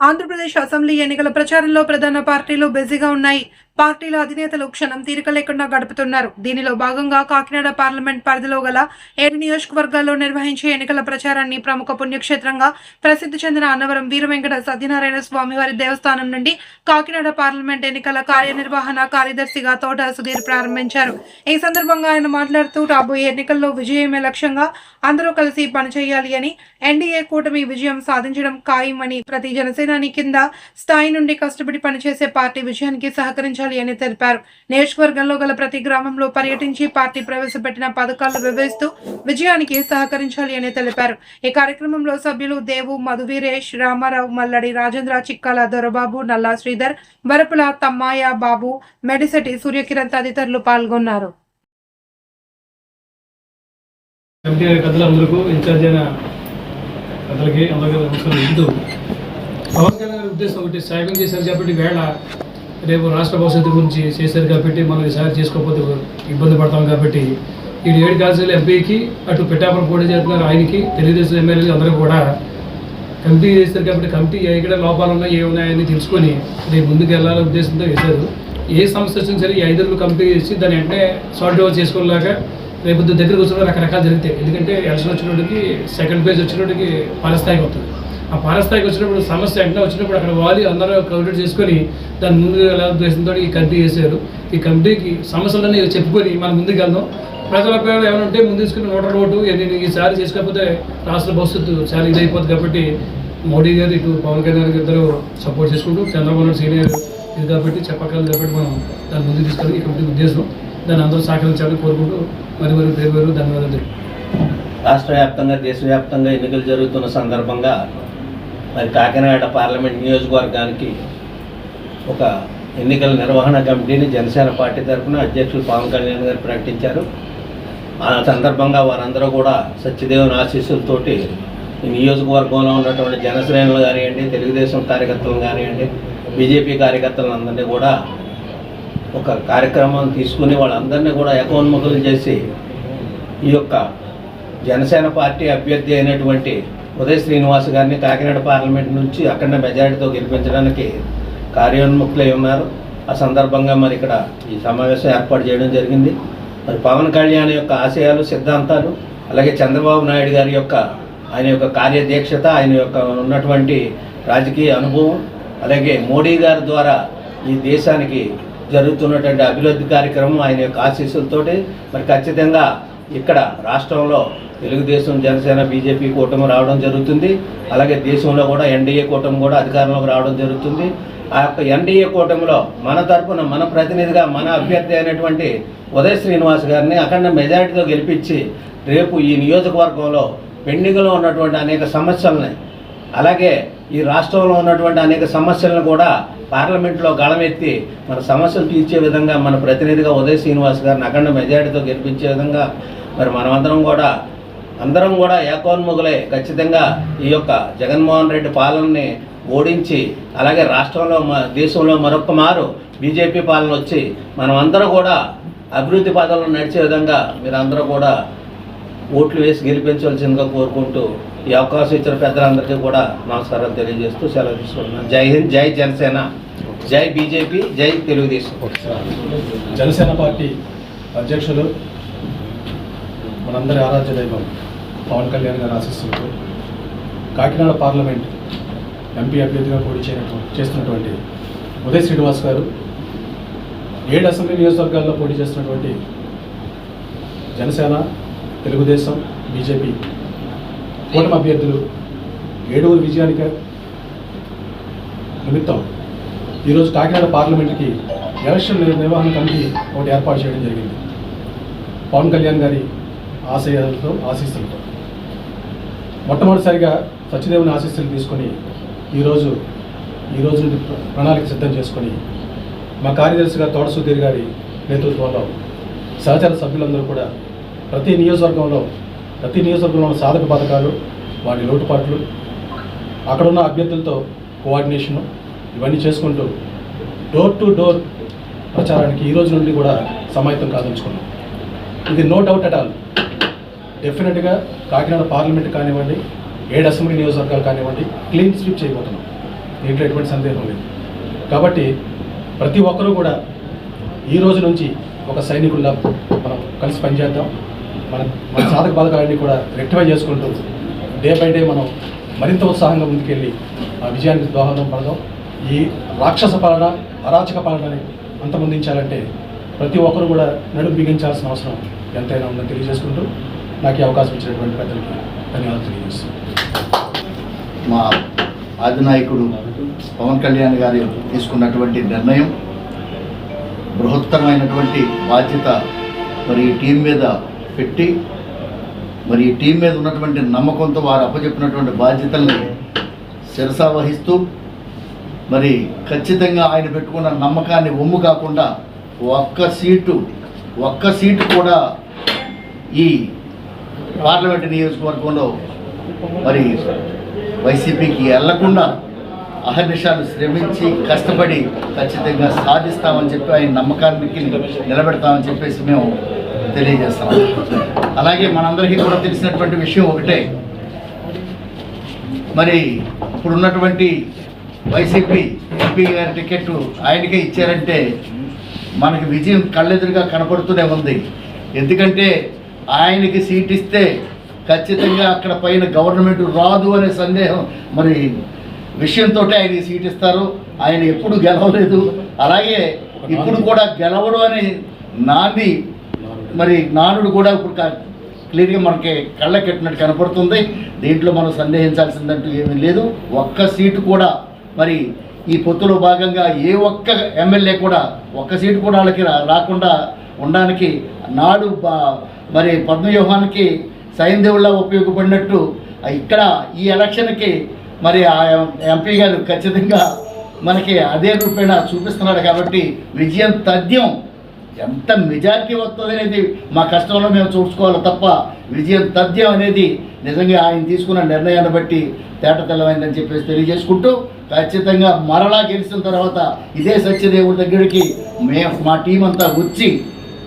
Andhra Pradesh assembly ఎన్నికల ప్రచారంలో ప్రధాన పార్టీలు బిజీగా ఉన్నాయి. పార్టీల అధినేతలు క్షణం తీరిక లేకుండా గడుపుతున్నారు. దీనిలో భాగంగా కాకినాడ పార్లమెంట్ పరిధిలో గల ఏడు నియోజకవర్గాల్లో నిర్వహించే ఎన్నికల ప్రచారాన్ని ప్రముఖ పుణ్యక్షేత్రంగా ప్రసిద్ధి చెందిన అన్నవరం వీర వెంకట సత్యనారాయణ స్వామివారి దేవస్థానం నుండి కాకినాడ పార్లమెంట్ ఎన్నికల కార్యనిర్వహణ కార్యదర్శిగా తోట సుధీర్ ప్రారంభించారు. ఈ సందర్భంగా ఆయన మాట్లాడుతూ రాబోయే ఎన్నికల్లో విజయమే లక్ష్యంగా అందరూ కలిసి పనిచేయాలి అని ఎన్డీఏ కూటమి విజయం సాధించడం ఖాయమని ప్రతి జనసేనాని కింద స్థాయి నుండి కష్టపడి పనిచేసే పార్టీ విజయానికి సహకరించారు. సహకరించాలి అని తెలిపారు. నియోజకవర్గంలో గల ప్రతి గ్రామంలో పర్యటించి పార్టీ ప్రవేశపెట్టిన పథకాలు వివరిస్తూ విజయానికి సహకరించాలి అని తెలిపారు. ఈ కార్యక్రమంలో సభ్యులు దేవు మధువీరేష్ రామారావు మల్లడి రాజేంద్ర చిక్కాల దొరబాబు నల్లా శ్రీధర్ వరపుల తమ్మాయ బాబు మెడిసెటి సూర్యకిరణ్ తదితరులు పాల్గొన్నారు. అందరికీ నమస్కారం. ఇందు పవన్ కళ్యాణ్ ఉద్దేశం ఒకటి సాయం చేశారు కాబట్టి వేళ రేపు రాష్ట్ర భవిష్యత్తు గురించి చేశారు కాబట్టి మనం ఈసారి చేసుకోకపోతే ఇబ్బంది పడతాం కాబట్టి ఈ ఏడు కాల్సీల ఎంపీకి అటు పెట్టాపురం పోటీ చేస్తున్నారు ఆయనకి తెలుగుదేశం ఎమ్మెల్యేలు అందరూ కూడా. కమిటీ చేస్తారు కాబట్టి కమిటీ ఎక్కడ లోపాలు ఉన్నాయి ఏమున్నాయని తెలుసుకొని రేపు ముందుకు వెళ్ళాలనే ఉద్దేశంతో వేశారు ఏ సమస్య వచ్చినా సరే ఈ ఐదుగురు కమిటీ చేసి దాని వెంటనే సాల్ట్ అవుట్ చేసుకోలేక రేపు దగ్గరకు వచ్చిన రకరకాలు జరుగుతాయి ఎందుకంటే ఎలక్షన్ వచ్చినోడికి సెకండ్ పేజ్ వచ్చినోడికి పారస్థాయికి వస్తుంది. ఆ పారస్థాయికి వచ్చినప్పుడు సమస్య వెంటనే వచ్చినప్పుడు అక్కడ వాలి అందరూ కౌంటర్ చేసుకొని దాని ముందు ఉద్దేశంతో ఈ కమిటీ చేశారు. ఈ కమిటీకి సమస్యలన్నీ చెప్పుకొని మనం ముందుకు వెళ్దాం. ప్రజల పేరు ఏమైనా ఉంటే ముందు తీసుకుని ఓటర్ ఓటు ఇవన్నీ ఈసారి చేసుకోకపోతే రాష్ట్ర భవిష్యత్తు చాలా ఇదైపోతుంది కాబట్టి మోడీ గారు ఇటు పవన్ కళ్యాణ్ గారు ఇద్దరు సపోర్ట్ చేసుకుంటూ చంద్రబాబు నాయుడు సీనియర్ ఇది కాబట్టి చెప్పగలదు కాబట్టి మనం దాన్ని ముందు తీసుకొని ఈ కమిటీ ఉద్దేశం. దాన్ని అందరూ సహకరించాలని కోరుకుంటూ మరి మరి పేరు పేరు ధన్యవాదాలు. రాష్ట్ర వ్యాప్తంగా దేశవ్యాప్తంగా ఎన్నికలు జరుగుతున్న సందర్భంగా మరి కాకినాడ పార్లమెంట్ నియోజకవర్గానికి ఒక ఎన్నికల నిర్వహణ కమిటీని జనసేన పార్టీ తరఫున అధ్యక్షులు పవన్ కళ్యాణ్ గారు ప్రకటించారు. ఆ సందర్భంగా వారందరూ కూడా సత్యదేవుని ఆశీస్సులతోటి ఈ నియోజకవర్గంలో ఉన్నటువంటి జనశ్రేణులు కానివ్వండి తెలుగుదేశం కార్యకర్తలు కానివ్వండి బీజేపీ కార్యకర్తలందరినీ కూడా ఒక కార్యక్రమం తీసుకుని వాళ్ళందరినీ కూడా ఏకోన్ముఖులు చేసి ఈ యొక్క జనసేన పార్టీ అభ్యర్థి అయినటువంటి ఉదయ శ్రీనివాస్ గారిని కాకినాడ పార్లమెంట్ నుంచి అక్కడ మెజారిటీతో గెలిపించడానికి కార్యోన్ముఖులై ఉన్నారు. ఆ సందర్భంగా మరి ఇక్కడ ఈ సమావేశం ఏర్పాటు చేయడం జరిగింది. మరి పవన్ కళ్యాణ్ యొక్క ఆశయాలు సిద్ధాంతాలు అలాగే చంద్రబాబు నాయుడు గారి యొక్క ఆయన యొక్క కార్యదీక్షత ఆయన యొక్క ఉన్నటువంటి రాజకీయ అనుభవం అలాగే మోడీ గారి ద్వారా ఈ దేశానికి జరుగుతున్నటువంటి అభివృద్ధి కార్యక్రమం ఆయన యొక్క ఆశీస్సులతోటి మరి ఖచ్చితంగా ఇక్కడ రాష్ట్రంలో తెలుగుదేశం జనసేన బీజేపీ కూటమి రావడం జరుగుతుంది. అలాగే దేశంలో కూడా ఎన్డీఏ కూటమి కూడా అధికారంలోకి రావడం జరుగుతుంది. ఆ యొక్క ఎన్డీఏ కూటమిలో మన తరపున మన ప్రతినిధిగా మన అభ్యర్థి అయినటువంటి ఉదయ్ శ్రీనివాస్ గారిని అఖండ మెజారిటీతో గెలిపించి రేపు ఈ నియోజకవర్గంలో పెండింగ్లో ఉన్నటువంటి అనేక సమస్యలని అలాగే ఈ రాష్ట్రంలో ఉన్నటువంటి అనేక సమస్యలను కూడా పార్లమెంట్లో గళమెత్తి మన సమస్యలు తీర్చే విధంగా మన ప్రతినిధిగా ఉదయ శ్రీనివాస్ గారిని అఖండ మెజారిటీతో గెలిపించే విధంగా మరి మనమందరం కూడా అందరం కూడా ఏకోన్ముగులై ఖచ్చితంగా ఈ యొక్క జగన్మోహన్ రెడ్డి పాలనని ఓడించి అలాగే రాష్ట్రంలో దేశంలో మరొక మారు బీజేపీ పాలన వచ్చి మనం కూడా అభివృద్ధి పదంలో నడిచే విధంగా మీరందరూ కూడా ఓట్లు వేసి గెలిపించవలసిందిగా కోరుకుంటూ ఈ అవకాశం ఇచ్చిన పెద్దలందరికీ కూడా నమస్కారం తెలియజేస్తూ సెలవు తీసుకుంటున్నాను. జై హింద్ జై జనసేన జై బీజేపీ జై తెలుగుదేశం. జనసేన పార్టీ అధ్యక్షులు మనందరి ఆరాధ్య దైవం పవన్ కళ్యాణ్ గారు ఆశిస్తున్నారు కాకినాడ పార్లమెంట్ ఎంపీ అభ్యర్థిగా పోటీ చేయనటువంటి చేస్తున్నటువంటి ఉదయ్ శ్రీనివాస్ గారు ఏడు అసెంబ్లీ నియోజకవర్గాల్లో పోటీ చేస్తున్నటువంటి జనసేన తెలుగుదేశం బీజేపీ కూటమి అభ్యర్థులు ఏడుగురు విజయానికి నిమిత్తం ఈరోజు కాకినాడ పార్లమెంట్కి ఎలక్షన్ నిర్వహణ కమిటీ ఒకటి ఏర్పాటు చేయడం జరిగింది. పవన్ కళ్యాణ్ గారి ఆశయాలతో ఆశీస్సులతో. మొట్టమొదటిసారిగా సత్యదేవుని ఆశీస్సులు తీసుకొని ఈరోజు ఈ రోజు ప్రణాళిక సిద్ధం చేసుకొని మా కార్యదర్శిగా తోట సుధీర్ గారి నేతృత్వంలో సహచర సభ్యులందరూ కూడా ప్రతి నియోజకవర్గంలో ప్రతి నియోజకవర్గంలో ఉన్న సాధక పథకాలు వాటి లోటుపాట్లు అక్కడున్న అభ్యర్థులతో కోఆర్డినేషను ఇవన్నీ చేసుకుంటూ డోర్ టు డోర్ ప్రచారానికి ఈ రోజు నుండి కూడా సమాయత్తం కాదలుచుకున్నాం. ఇది నో డౌట్ అట్ ఆల్ డెఫినెట్గా కాకినాడ పార్లమెంట్ కానివ్వండి ఏడు అసెంబ్లీ నియోజకవర్గాలు కానివ్వండి క్లీన్ స్వీప్ చేయబోతున్నాం. దీంట్లో ఎటువంటి సందేహం లేదు. కాబట్టి ప్రతి ఒక్కరూ కూడా ఈ రోజు నుంచి ఒక సైనికుల్లా మనం కలిసి పనిచేద్దాం. మన మన సాధక బాధకాలన్నీ కూడా రెక్టిఫై చేసుకుంటూ డే బై డే మనం మరింత ఉత్సాహంగా ముందుకెళ్ళి ఆ విజయానికి దోహదం పడదాం. ఈ రాక్షస పాలన అరాచక పాలనని అంతమొందించాలంటే ప్రతి ఒక్కరు కూడా నడుము బిగించాల్సిన అవసరం ఎంతైనా ఉందని తెలియజేసుకుంటూ నాకు ఈ అవకాశం ఇచ్చినటువంటి పెద్దలకి ధన్యవాదాలు తెలియజేస్తున్నాను. మా అధినాయకుడు పవన్ కళ్యాణ్ గారు తీసుకున్నటువంటి నిర్ణయం బృహత్తరమైనటువంటి బాధ్యత మరి ఈ టీం మీద పెట్టి మరి ఈ టీం మీద ఉన్నటువంటి నమ్మకంతో వారు అప్పచెప్పినటువంటి బాధ్యతల్ని శిరసా వహిస్తూ మరి ఖచ్చితంగా ఆయన పెట్టుకున్న నమ్మకాన్ని ఒమ్ము కాకుండా ఒక్క సీటు ఒక్క సీటు కూడా ఈ పార్లమెంటు నియోజకవర్గంలో మరి వైసీపీకి వెళ్ళకుండా అహర్నిషాలు శ్రమించి కష్టపడి ఖచ్చితంగా సాధిస్తామని చెప్పి ఆయన నమ్మకానికి నిలబెడతామని చెప్పేసి మేము తెలియజేస్తాం అలాగే మనందరికీ కూడా తెలిసినటువంటి విషయం ఒకటే. మరి ఇప్పుడున్నటువంటి వైసీపీ ఎంపీ గారి టికెట్ ఆయనకే ఇచ్చారంటే మనకి విజయం కళ్ళెదురుగా కనపడుతూనే ఉంది. ఎందుకంటే ఆయనకి సీట్ ఇస్తే ఖచ్చితంగా అక్కడ పైన గవర్నమెంట్ రాదు అనే సందేహం మరి విషయంతో ఆయనకి సీట్ ఇస్తారు ఆయన ఎప్పుడు గెలవలేదు. అలాగే ఇప్పుడు కూడా గెలవడు అని నాంది మరి జ్ఞానుడు కూడా ఇప్పుడు క్లియర్గా మనకి కళ్ళకెట్టినట్టు కనపడుతుంది. దీంట్లో మనం సందేహించాల్సిందంటూ ఏమీ లేదు. ఒక్క సీటు కూడా మరి ఈ పొత్తులో భాగంగా ఏ ఒక్క ఎమ్మెల్యే కూడా ఒక్క సీటు కూడా వాళ్ళకి రా- రాకుండా ఉండడానికి నాడు మరి పద్మవ్యూహానికి సైన్దేవుల్లా ఉపయోగపడినట్టు ఇక్కడ ఈ ఎలక్షన్కి మరి ఆ ఎంపీ గారు ఖచ్చితంగా మనకి అదే రూపేణ చూపిస్తున్నాడు కాబట్టి విజయం తథ్యం ఎంత మెజారిటీ వస్తుంది అనేది మా కష్టంలో మేము చూసుకోవాలి తప్ప విజయం తథ్యం అనేది నిజంగా ఆయన తీసుకున్న నిర్ణయాన్ని బట్టి తేట తెల్లమైందని చెప్పేసి తెలియజేసుకుంటూ ఖచ్చితంగా మరలా గెలిచిన తర్వాత ఇదే సత్యదేవుడి దగ్గరికి మేము మా టీం అంతా వచ్చి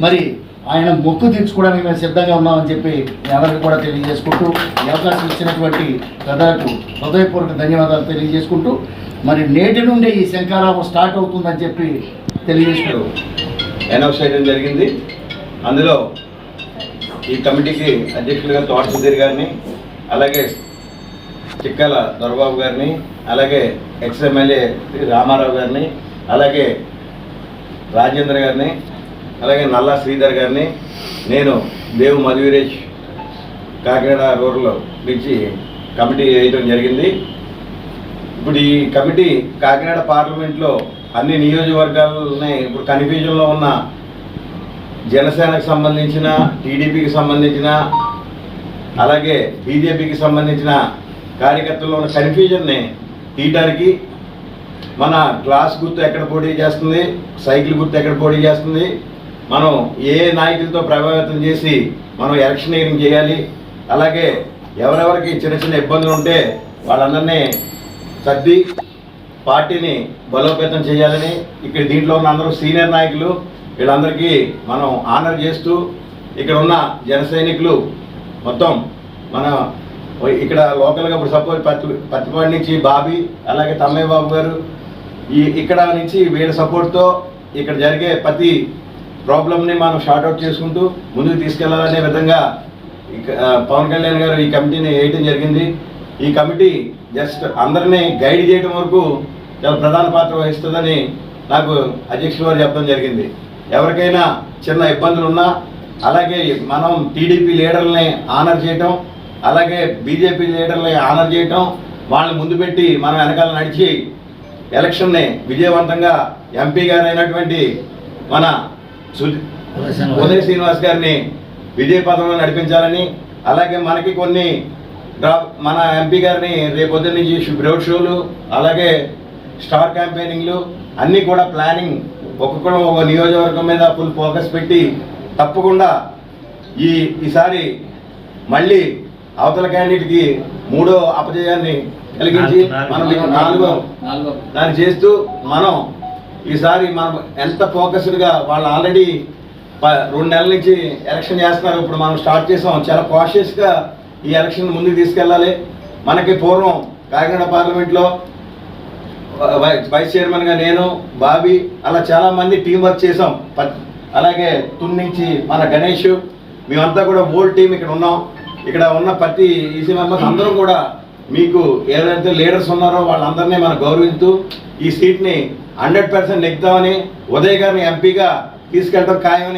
మరి ఆయన మొక్కు తీర్చుకోవడానికి మేము సిద్ధంగా ఉన్నామని చెప్పి ఎవరికి కూడా తెలియజేసుకుంటూ ఈ అవకాశం ఇచ్చినటువంటి ప్రజలకు హృదయపూర్వక ధన్యవాదాలు తెలియజేసుకుంటూ మరి నేటి నుండే ఈ శంకారావం స్టార్ట్ అవుతుందని చెప్పి తెలియజేసుకుంటూ అనౌన్స్ చేయడం జరిగింది. అందులో ఈ కమిటీకి అధ్యక్షులుగా తోట సుధీర్ గారిని అలాగే చిక్కల దొరబాబు గారిని అలాగే ఎక్స్ ఎమ్మెల్యే రామారావు గారిని అలాగే రాజేంద్ర గారిని అలాగే నల్లా శ్రీధర్ గారిని నేను దేవు మధువీరేష్ కాకినాడ రూరల్ నుంచి కమిటీ వేయడం జరిగింది. ఇప్పుడు ఈ కమిటీ కాకినాడ పార్లమెంట్లో అన్ని నియోజకవర్గాలని ఇప్పుడు కన్ఫ్యూజన్లో ఉన్న జనసేనకు సంబంధించిన టీడీపీకి సంబంధించిన అలాగే బీజేపీకి సంబంధించిన కార్యకర్తల్లో ఉన్న కన్ఫ్యూజన్ని తీయడానికి మన గ్లాస్ గుర్తు ఎక్కడ పోటీ చేస్తుంది సైకిల్ గుర్తు ఎక్కడ పోటీ చేస్తుంది మనం ఏ నాయకులతో ప్రభావితం చేసి మనం ఎలక్షనీరింగ్ చేయాలి అలాగే ఎవరెవరికి చిన్న చిన్న ఇబ్బందులు ఉంటే వాళ్ళందరినీ సర్ది పార్టీని బలోపేతం చేయాలని ఇక్కడ దీంట్లో ఉన్న అందరూ సీనియర్ నాయకులు వీళ్ళందరికీ మనం ఆనర్ చేస్తూ ఇక్కడ ఉన్న జన సైనికులు మొత్తం మన ఇక్కడ లోకల్గా ఇప్పుడు సపోజ్ పత్తి పత్తిపాడి నుంచి బాబీ అలాగే తమ్మయ్య బాబు గారు ఈ ఇక్కడ నుంచి వీళ్ళ సపోర్ట్తో ఇక్కడ జరిగే ప్రతి ప్రాబ్లమ్ని మనం షార్ట్అవుట్ చేసుకుంటూ ముందుకు తీసుకెళ్ళాలనే విధంగా పవన్ కళ్యాణ్ గారు ఈ కమిటీని వేయటం జరిగింది. ఈ కమిటీ జస్ట్ అందరినీ గైడ్ చేయడం వరకు చాలా ప్రధాన పాత్ర వహిస్తుందని నాకు అధ్యక్షుల వారు చెప్పడం జరిగింది. ఎవరికైనా చిన్న ఇబ్బందులు ఉన్నా అలాగే మనం టీడీపీ లీడర్లని ఆనర్ చేయటం అలాగే బీజేపీ లీడర్లని ఆనర్ చేయటం వాళ్ళని ముందు పెట్టి మనం వెనకాల నడిచి ఎలక్షన్ని విజయవంతంగా ఎంపీ గారు అయినటువంటి మన ఉదయ్ శ్రీనివాస్ గారిని విజయ పదంలో నడిపించాలని అలాగే మనకి కొన్ని మన ఎంపీ గారిని రేపొద్దు నుంచి రోడ్ షోలు అలాగే స్టార్ క్యాంపెయినింగ్లు అన్నీ కూడా ప్లానింగ్ ఒక్కొక్కరు ఒక నియోజకవర్గం మీద ఫుల్ ఫోకస్ పెట్టి తప్పకుండా ఈ ఈసారి మళ్ళీ అవతల క్యాండిడేట్కి మూడో అపజయాన్ని కలిగించి మనం నాలుగో దాన్ని చేస్తూ మనం ఈసారి మనం ఎంత ఫోకస్డ్గా వాళ్ళు ఆల్రెడీ రెండు నెలల నుంచి ఎలక్షన్ చేస్తున్నారు. ఇప్పుడు మనం స్టార్ట్ చేసాం. చాలా కాషియస్గా ఈ ఎలక్షన్ ముందుకు తీసుకెళ్ళాలి. మనకి పూర్వం కాకినాడ పార్లమెంట్లో వై- వైస్ చైర్మన్గా నేను బాబీ అలా చాలామంది టీం వర్క్ చేసాం ప- అలాగే తుమ్ నుంచి మన గణేష్ మేమంతా కూడా ఓల్డ్ టీం ఇక్కడ ఉన్నాం. ఇక్కడ ఉన్న ప్రతి ఈసీ మెంబర్స్ అందరూ కూడా మీకు ఏదైతే లీడర్స్ ఉన్నారో వాళ్ళందరినీ మనం గౌరవిస్తూ ఈ సీట్ని హండ్రెడ్ పర్సెంట్ నెగ్గుతామని ఉదయ్ గారిని ఎంపీగా తీసుకెళ్ళడం ఖాయమని